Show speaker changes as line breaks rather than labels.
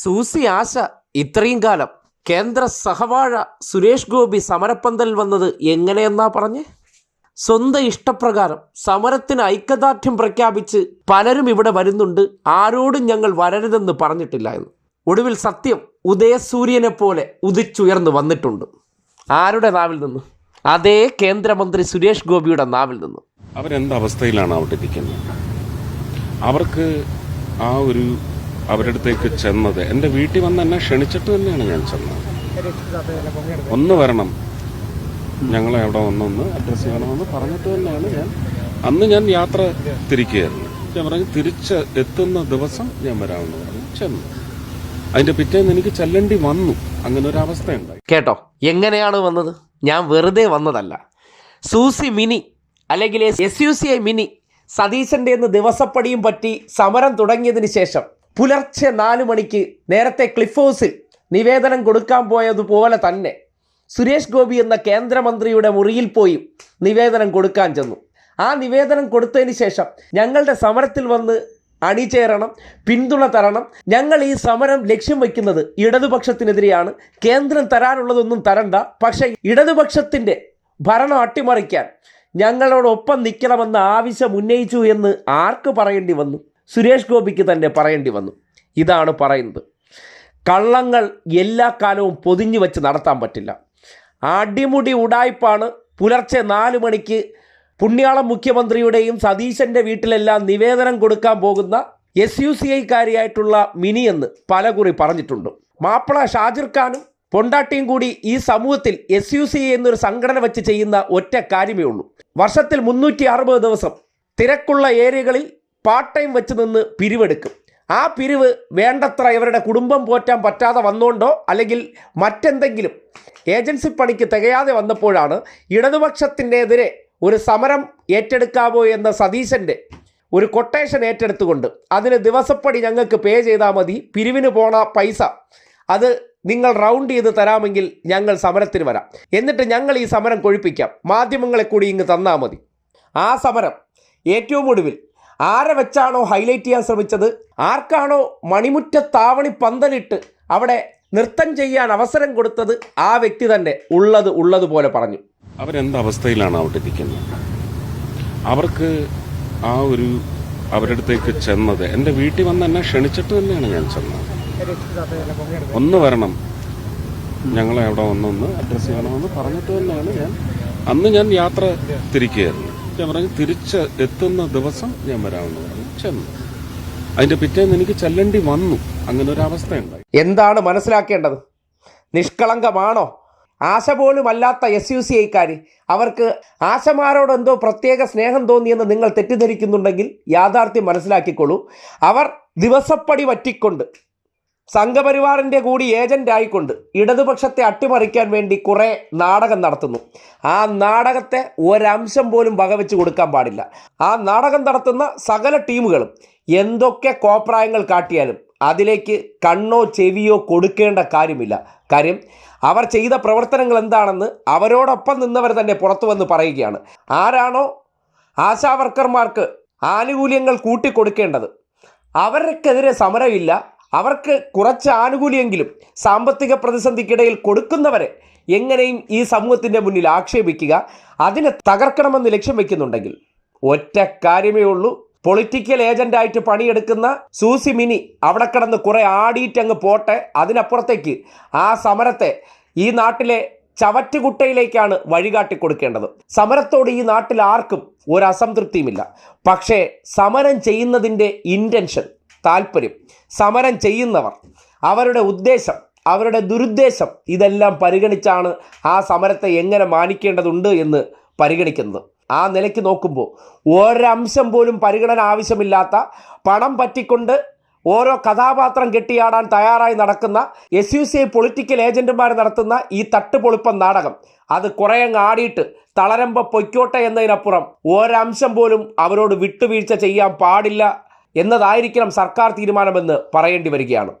Susie ആശ ഇത്രയും കാലം കേന്ദ്ര സഹവാഴ സുരേഷ് ഗോപി സമരപ്പന്തൽ വന്നത് എങ്ങനെയെന്നാ പറഞ്ഞ്? സ്വന്തം ഇഷ്ടപ്രകാരം സമരത്തിന് ഐക്യദാർഢ്യം പ്രഖ്യാപിച്ച് പലരും ഇവിടെ വരുന്നുണ്ട്. ആരോടും ഞങ്ങൾ വരരുതെന്ന് പറഞ്ഞിട്ടില്ല എന്ന്. ഒടുവിൽ സത്യം ഉദയസൂര്യനെ പോലെ ഉദിച്ചുയർന്നു വന്നിട്ടുണ്ട്. ആരുടെ നാവിൽ നിന്ന്? അതേ കേന്ദ്രമന്ത്രി സുരേഷ് ഗോപിയുടെ നാവിൽ നിന്ന്.
അവരെന്ത് അവസ്ഥയിലാണ് അവിടെ ഇരിക്കുന്നത്? അവർക്ക് ആ ഒരു അവരുടെ അടുത്തേക്ക് ചെന്നത്. എന്റെ വീട്ടിൽ വന്ന് എന്നെ ക്ഷണിച്ചിട്ട് തന്നെയാണ് ഞാൻ ചെന്നത്. ഒന്ന് വരണം. ഞങ്ങളെ അവിടെ വന്നൊന്ന് അഡ്രസ്സ് ചെയ്യണമെന്ന് പറഞ്ഞിട്ട് തന്നെയാണ് ഞാൻ. അന്ന് ഞാൻ യാത്ര തിരിക്കുകയായിരുന്നു. ഞാൻ പറഞ്ഞു തിരിച്ച് എത്തുന്ന ദിവസം ഞാൻ വരാമെന്ന് പറഞ്ഞു. ചെന്നു. അതിന്റെ പിറ്റേന്ന് എനിക്ക് ചെല്ലേണ്ടി വന്നു. അങ്ങനെ ഒരു അവസ്ഥയുണ്ടായി.
കേട്ടോ? എങ്ങനെയാണ് വന്നത്? ഞാൻ വെറുതെ വന്നതല്ല. സൂസി മിനി അല്ലെങ്കിൽ S U C I Mini സതീശന്റെ ദിവസപ്പടിയും പറ്റി സമരം തുടങ്ങിയതിന് ശേഷം പുലർച്ചെ നാല് മണിക്ക് നേരത്തെ ക്ലിഫ് ഹൗസിൽ നിവേദനം കൊടുക്കാൻ പോയതുപോലെ തന്നെ സുരേഷ് ഗോപി എന്ന കേന്ദ്രമന്ത്രിയുടെ മുറിയിൽ പോയി നിവേദനം കൊടുക്കാൻ ചെന്നു. ആ നിവേദനം കൊടുത്തതിന് ശേഷം ഞങ്ങളുടെ സമരത്തിൽ വന്ന് അണിചേരണം പിന്തുണ തരണം. ഞങ്ങൾ ഈ സമരം ലക്ഷ്യം വയ്ക്കുന്നത് ഇടതുപക്ഷത്തിനെതിരെയാണ്. കേന്ദ്രം തരാനുള്ളതൊന്നും തരണ്ട. പക്ഷേ ഇടതുപക്ഷത്തിന്റെ ഭരണം അട്ടിമറിക്കാൻ ഞങ്ങളോടൊപ്പം നിൽക്കണമെന്ന ആവശ്യം ഉന്നയിച്ചു എന്ന് ആർക്ക് പറയേണ്ടി വന്നു? സുരേഷ് ഗോപിക്ക് തന്നെ പറയേണ്ടി വന്നു. ഇതാണ് പറയുന്നത്. കള്ളങ്ങൾ എല്ലാ കാലവും പൊതിഞ്ഞു വെച്ച് നടത്താൻ പറ്റില്ല. അടിമുടി ഉടായ്പാണ് പുലർച്ചെ നാല് മണിക്ക് പുണ്യാളം മുഖ്യമന്ത്രിയുടെയും സതീശന്റെ വീട്ടിലെല്ലാം നിവേദനം കൊടുക്കാൻ പോകുന്ന എസ് യു സി ഐക്കാരിയായിട്ടുള്ള മിനി എന്ന് പലകുറി പറഞ്ഞിട്ടുണ്ട്. മാപ്പിള ഷാജിർ ഖാനും പൊണ്ടാട്ടിയും കൂടി ഈ സമൂഹത്തിൽ എസ് യു സി എന്നൊരു സംഘടന വെച്ച് ചെയ്യുന്ന ഒറ്റ കാര്യമേ ഉള്ളൂ. വർഷത്തിൽ മുന്നൂറ്റി അറുപത് ദിവസം തിരക്കുള്ള ഏരിയകളിൽ പാർട്ട് ടൈം വെച്ച് നിന്ന് പിരിവെടുക്കും. ആ പിരിവ് വേണ്ടത്ര ഇവരുടെ കുടുംബം പോറ്റാൻ പറ്റാതെ വന്നുകൊണ്ടോ അല്ലെങ്കിൽ മറ്റെന്തെങ്കിലും ഏജൻസി പണിക്ക് തികയാതെ വന്നപ്പോഴാണ് ഇടതുപക്ഷത്തിന്റെതിരെ ഒരു സമരം ഏറ്റെടുക്കാമോ എന്ന സതീശന്റെ ഒരു കൊട്ടേഷൻ ഏറ്റെടുത്തുകൊണ്ട് അതിന് ദിവസപ്പടി ഞങ്ങൾക്ക് പേ ചെയ്താൽ മതി പിരിവിന് പോണ പൈസ അത് നിങ്ങൾ റൗണ്ട് ചെയ്ത് തരാമെങ്കിൽ ഞങ്ങൾ സമരത്തിന് വരാം. എന്നിട്ട് ഞങ്ങൾ ഈ സമരം കൊഴിപ്പിക്കാം. മാധ്യമങ്ങളെ കൂടി ഇങ്ങ് തന്നാൽ മതി. ആ സമരം ഏറ്റവും ഒടുവിൽ ആരെ വെച്ചാണോ ഹൈലൈറ്റ് ചെയ്യാൻ ശ്രമിച്ചത്? ആർക്കാണോ മണിമുറ്റത്താവണി പന്തലിട്ട് അവിടെ നൃത്തം ചെയ്യാൻ അവസരം കൊടുത്തത്? ആ വ്യക്തി തന്നെ ഉള്ളത് ഉള്ളതുപോലെ പറഞ്ഞു.
അവരെന്ത് അവസ്ഥയിലാണ് അവിടെ ഇരിക്കുന്നത്? അവർക്ക് ആ ഒരു അവരുടെ അടുത്തേക്ക് ചെന്നത് എന്റെ വീട്ടിൽ വന്ന് എന്നെ ക്ഷണിച്ചിട്ട് തന്നെയാണ് ഞാൻ ചെന്നത്. ഒന്ന് വരണം. ഞങ്ങളെ അവിടെ വന്നൊന്ന് അഡ്രസ്സ് ചെയ്യണമെന്ന് പറഞ്ഞിട്ട് തന്നെയാണ് ഞാൻ. അന്ന് ഞാൻ യാത്ര തിരിക്കുകയായിരുന്നു. ഞാൻ പറഞ്ഞു തിരിച്ച് എത്തുന്ന ദിവസം ഞാൻ വരാമെന്ന് പറഞ്ഞു. ചെന്നു. അതിന്റെ പിറ്റേന്ന് എനിക്ക് ചെല്ലേണ്ടി വന്നു. അങ്ങനെ ഒരു അവസ്ഥ ഉണ്ടായി
എന്താണ് മനസ്സിലാക്കേണ്ടത്? നിഷ്കളങ്കമാണോ? ആശ പോലും അല്ലാത്ത എസ് യു സി ഐക്കാർ അവർക്ക് ആശമാരോട് എന്തോ പ്രത്യേക സ്നേഹം തോന്നിയെന്ന് നിങ്ങൾ തെറ്റിദ്ധരിക്കുന്നുണ്ടെങ്കിൽ യാഥാർത്ഥ്യം മനസ്സിലാക്കിക്കൊള്ളൂ. അവർ ദിവസപ്പടി വറ്റിക്കൊണ്ട് സംഘപരിവാറിന്റെ കൂടി ഏജന്റ് ആയിക്കൊണ്ട് ഇടതുപക്ഷത്തെ അട്ടിമറിക്കാൻ വേണ്ടി കുറേ നാടകം നടത്തുന്നു. ആ നാടകത്തെ ഒരംശം പോലും വകവെച്ച് കൊടുക്കാൻ പാടില്ല. ആ നാടകം നടത്തുന്ന സകല ടീമുകളും എന്തൊക്കെ കോപ്രായങ്ങൾ കാട്ടിയാലും അതിലേക്ക് കണ്ണോ ചെവിയോ കൊടുക്കേണ്ട കാര്യമില്ല. കാര്യം അവർ ചെയ്ത പ്രവർത്തനങ്ങൾ എന്താണെന്ന് അവരോടൊപ്പം നിന്നവർ തന്നെ പുറത്തു വന്ന് പറയുകയാണ്. ആരാണോ ആശാവർക്കർമാർക്ക് ആനുകൂല്യങ്ങൾ കൂട്ടിക്കൊടുക്കേണ്ടത്? അവർക്കെതിരെ സമരമില്ല. അവർക്ക് കുറച്ച് ആനുകൂല്യമെങ്കിലും സാമ്പത്തിക പ്രതിസന്ധിക്കിടയിൽ കൊടുക്കുന്നവരെ എങ്ങനെയും ഈ സമൂഹത്തിന്റെ മുന്നിൽ ആക്ഷേപിക്കുക അതിനെ തകർക്കണമെന്ന് ലക്ഷ്യം വെക്കുന്നുണ്ടെങ്കിൽ ഒറ്റ കാര്യമേ ഉള്ളൂ. പൊളിറ്റിക്കൽ ഏജന്റായിട്ട് പണിയെടുക്കുന്ന സൂസി മിനി അവിടെ കിടന്ന് കുറേ ആടിയിട്ട് അങ്ങ് പോട്ടെ. അതിനപ്പുറത്തേക്ക് ആ സമരത്തെ ഈ നാട്ടിലെ ചവറ്റുകുട്ടയിലേക്കാണ് വഴികാട്ടി കൊടുക്കേണ്ടത്. സമരത്തോട് ഈ നാട്ടിൽ ആർക്കും ഒരു അസംതൃപ്തിയുമില്ല. പക്ഷേ സമരം ചെയ്യുന്നതിന്റെ ഇന്റൻഷൻ താല്പര്യം സമരം ചെയ്യുന്നവർ. അവരുടെ ഉദ്ദേശം അവരുടെ ദുരുദ്ദേശം ഇതെല്ലാം പരിഗണിച്ചാണ് ആ സമരത്തെ എങ്ങനെ മാനിക്കേണ്ടതുണ്ട് എന്ന് പരിഗണിക്കുന്നത്. ആ നിലയ്ക്ക് നോക്കുമ്പോൾ ഒരംശം പോലും പരിഗണന ആവശ്യമില്ലാത്ത പണം പറ്റിക്കൊണ്ട് ഓരോ കഥാപാത്രം കെട്ടിയാടാൻ തയ്യാറായി നടക്കുന്ന എസ് യു സി പൊളിറ്റിക്കൽ ഏജന്റുമാർ നടത്തുന്ന ഈ തട്ടുപൊളിപ്പം നാടകം അത് കുറേ അങ്ങ് ആടിയിട്ട് തളരമ്പ പൊയ്ക്കോട്ടെ എന്നതിനപ്പുറം ഒരംശം പോലും അവരോട് വിട്ടുവീഴ്ച ചെയ്യാൻ പാടില്ല എന്നതായിരിക്കണം സർക്കാർ തീരുമാനമെന്ന് പറയേണ്ടി വരികയാണ്.